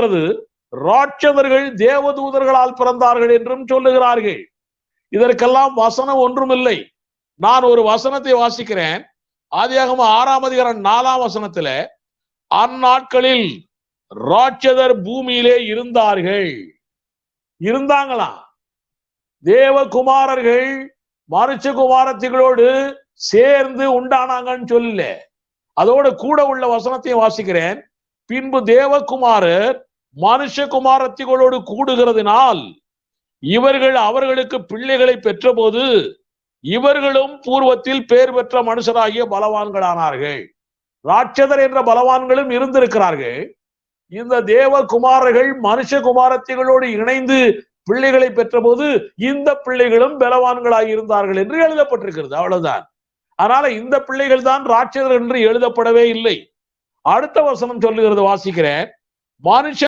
சொல்லுகிறது ராட்சதர்கள் தேவதூதர்களால் பிறந்தார்கள் என்றும் சொல்லுகிறார்கள். இதற்கெல்லாம் வசனம் ஒன்றுமில்லை. நான் ஒரு வசனத்தை வாசிக்கிறேன். ஆதியாகம ஆறாம் அதிகாரம் நாலாம் வசனத்துல அந்நாட்களில் ராட்சதர் பூமியிலே இருந்தார்கள். இருந்தாங்களா? தேவகுமாரர்கள் மனுஷகுமாரத்திகளோடு சேர்ந்து உண்டானாங்கன்னு சொல்லல. அதோட கூட உள்ள வசனத்தையும் வாசிக்கிறேன். பின்பு தேவகுமாரர் மனுஷகுமாரத்திகளோடு கூடுகிறதுனால் இவர்கள் அவர்களுக்கு பிள்ளைகளை பெற்றபோது இவர்களும் பூர்வத்தில் பேர் பெற்ற மனுஷராகிய பலவான்களானார்கள். ராட்சதர் என்ற பலவான்களும் இருந்திருக்கிறார்கள். இந்த தேவகுமாரர்கள் மனுஷகுமாரத்திகளோடு இணைந்து பிள்ளைகளை பெற்றபோது இந்த பிள்ளைகளும் பலவான்களாக இருந்தார்கள் என்று எழுதப்பட்டிருக்கிறது. அவ்வளவுதான். அதனால இந்த பிள்ளைகள் தான் ராட்சதர் என்று எழுதப்படவே இல்லை. அடுத்த வசனம் சொல்லுகிறது வாசிக்கிறேன். மனுஷ